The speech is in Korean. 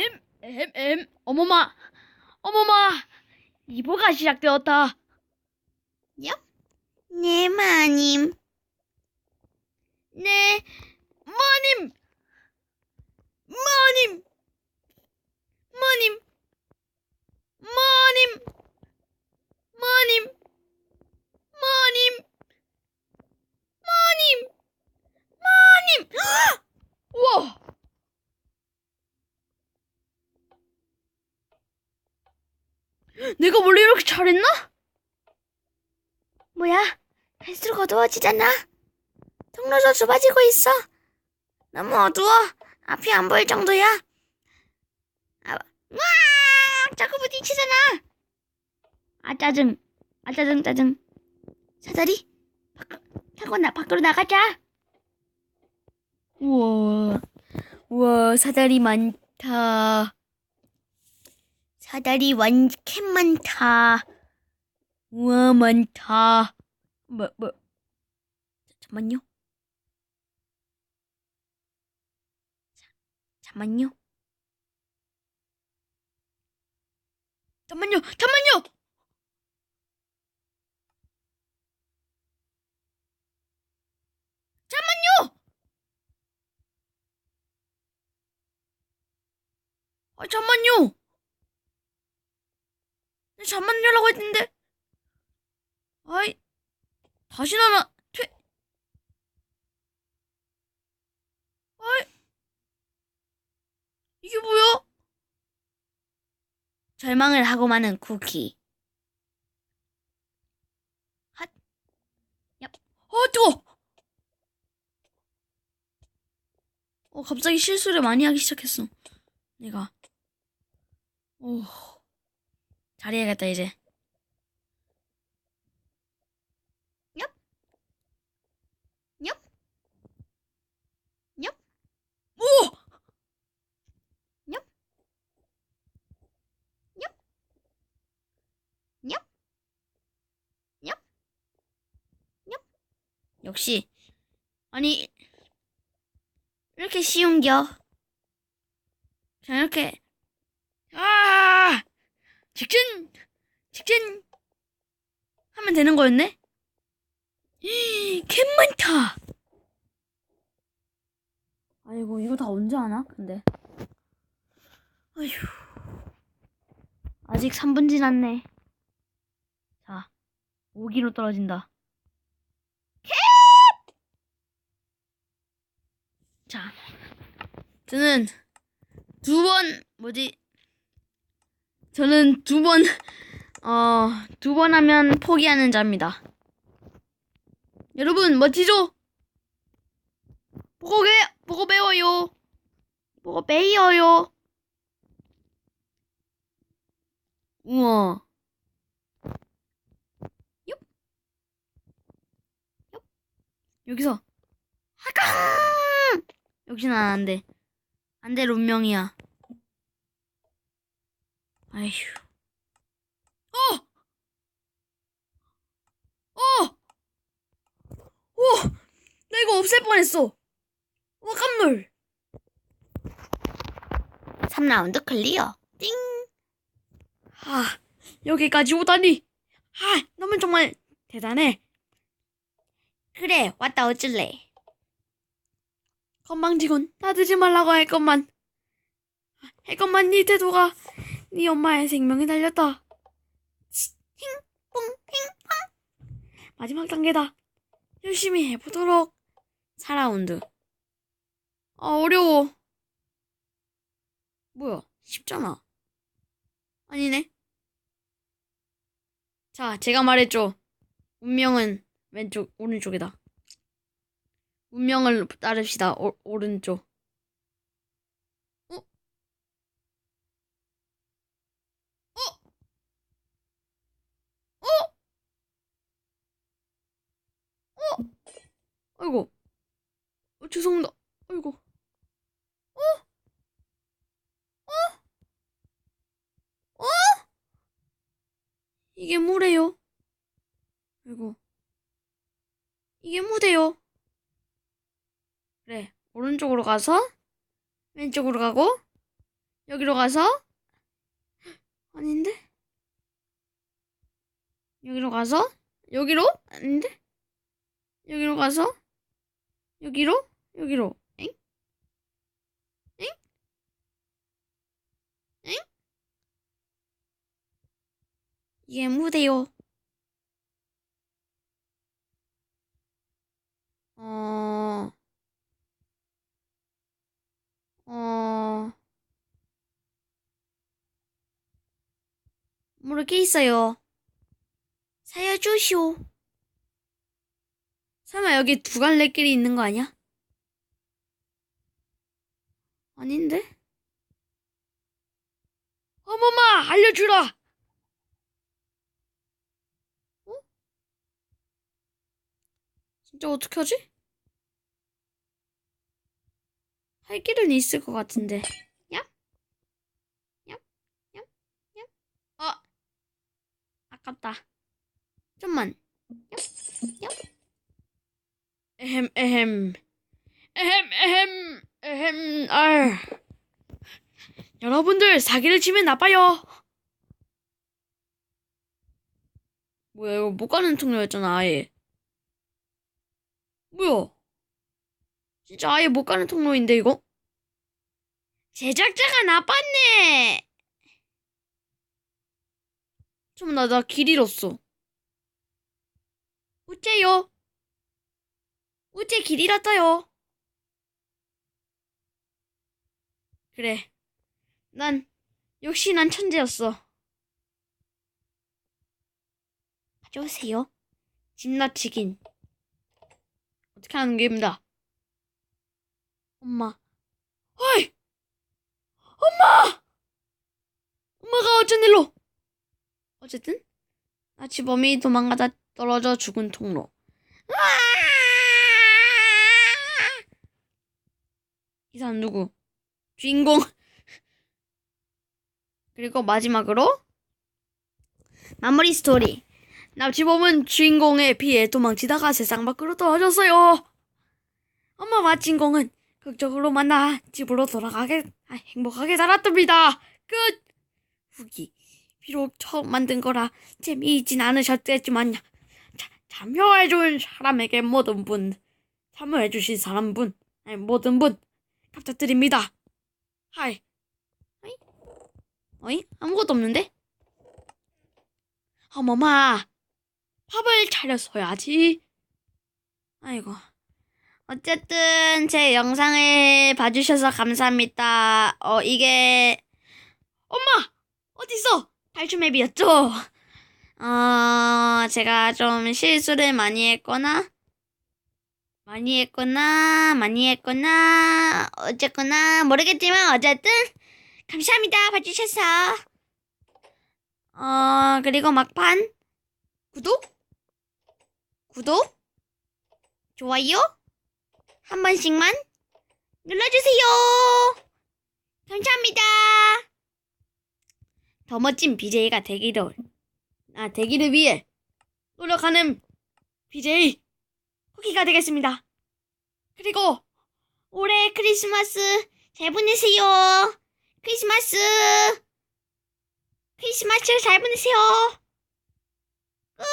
에헴, 에헴, 에헴. 어머마, 어머마, 이보가 시작되었다. 네, 마님. 네, 마님, 마님, 마님, 마님, 마님, 마님, 마님. 우와. 내가 원래 이렇게 잘했나? 뭐야? 갈수록 어두워지잖아. 통로도 좁아지고 있어. 너무 어두워. 앞이 안 보일 정도야. 아, 와! 자꾸 부딪히잖아. 아 짜증. 아 짜증 짜증. 사다리. 밖 타고 나 밖으로 나가자. 우와, 우와, 사다리 많다. 사다리 완캠 많다. 우와, 많다. 뭐, 뭐. 잠만요. 잠만요, 잠만요! 잠만요! 아, 잠만요! 네, 잠만요라고 했는데. 아이, 다시 나나, 퇴. 아이, 이게 뭐야? 절망을 하고 마는 쿠키. 어, 뜨거! 어, 갑자기 실수를 많이 하기 시작했어. 내가. 오. 잘해야겠다, 이제. 얍. 얍. 얍. 오! 얍. 얍. 얍. 얍. 얍. 역시. 아니, 이렇게 쉬운겨. 그냥 이렇게. 아! 직진! 직진! 하면 되는 거였네? 이, 캔 많다! 아이고, 이거 다 언제 하나? 근데. 아휴. 아직 3분 지났네. 자, 5기로 떨어진다. 자, 저는 두 번, 뭐지? 저는 두 번, 어, 두 번 하면 포기하는 자입니다. 여러분, 멋지죠? 보고 배, 보고 배워요. 보고 배워요. 우와. 요. 요. 여기서 하강! 역시나 안 돼. 안 돼, 론명이야. 아휴. 어! 어! 오! 나 이거 없앨 뻔했어. 와, 깜놀. 3라운드 클리어. 띵. 아, 여기까지 오다니. 아, 너는 정말 대단해. 그래, 왔다 어쩔래. 건방지군. 나들지 말라고 할 것만. 할 것만 네 태도가 네 엄마의 생명이 달렸다. 뿡, 핑. 마지막 단계다. 열심히 해보도록. 4라운드. 아, 어려워. 뭐야, 쉽잖아. 아니네. 자, 제가 말했죠. 운명은 왼쪽, 오른쪽이다. 운명을 따릅시다. 오, 오른쪽. 어? 아이고. 어, 죄송합니다. 아이고. 어? 어? 어? 이게 뭐래요? 아이고. 이게 뭐래요? 그래. 오른쪽으로 가서 왼쪽으로 가고 여기로 가서 아닌데? 여기로 가서 여기로 아닌데? 여기로 가서 여기로 여기로 엥? 엥? 엥? 이게 무대요. 어, 어, 모르겠어요. 살려주시오. 설마 여기 두 갈래 길이 있는 거 아니야? 아닌데? 어머마, 알려주라! 어? 진짜 어떻게 하지? 할 길은 있을 것 같은데. 야? 야? 야? 야? 어! 아깝다. 좀만. 야? 야? 에헴, 에헴. 에헴, 에헴, 에헴, 아. 여러분들, 사기를 치면 나빠요. 뭐야, 이거 못 가는 통로였잖아, 아예. 뭐야? 진짜 아예 못 가는 통로인데, 이거? 제작자가 나빴네! 좀, 나, 나 길 잃었어. 어째요? 어째 길 잃었어요? 그래. 난, 역시 난 천재였어. 가져오세요. 집나치긴. 어떻게 하는 게입니다. 엄마. 어이! 엄마! 엄마가 어쩐 일로? 어쨌든, 나치범이 도망가다 떨어져 죽은 통로. 이 사람 누구? 주인공. 그리고 마지막으로 마무리 스토리. 납치범은 주인공에 피해 도망치다가 세상 밖으로 떨어졌어요. 엄마 와 주인공은 극적으로 만나 집으로 돌아가게 아, 행복하게 살았답니다. 끝. 후기. 비록 처음 만든 거라 재미있진 않으셨겠지만 자, 참여해준 사람에게 모든 분 참여해주신 사람 분 아니 모든 분 감사드립니다. 하이. 어이? 어이? 아무것도 없는데? 어머마, 밥을 차렸어야지. 아이고. 어쨌든 제 영상을 봐주셔서 감사합니다. 어, 이게 엄마 어딨어? 탈출맵이었죠? 어, 제가 좀 실수를 많이 했거나 많이 했거나 많이 했거나. 어쨌거나 모르겠지만 어쨌든 감사합니다. 봐주셔서. 어 그리고 막판. 구독? 구독? 좋아요? 한 번씩만 눌러주세요. 감사합니다. 더 멋진 BJ가 되기를 아 되기를 위해 노력하는 BJ 쿠키가 되겠습니다. 그리고 올해 크리스마스 잘 보내세요. 크리스마스 크리스마스 잘 보내세요. 끝.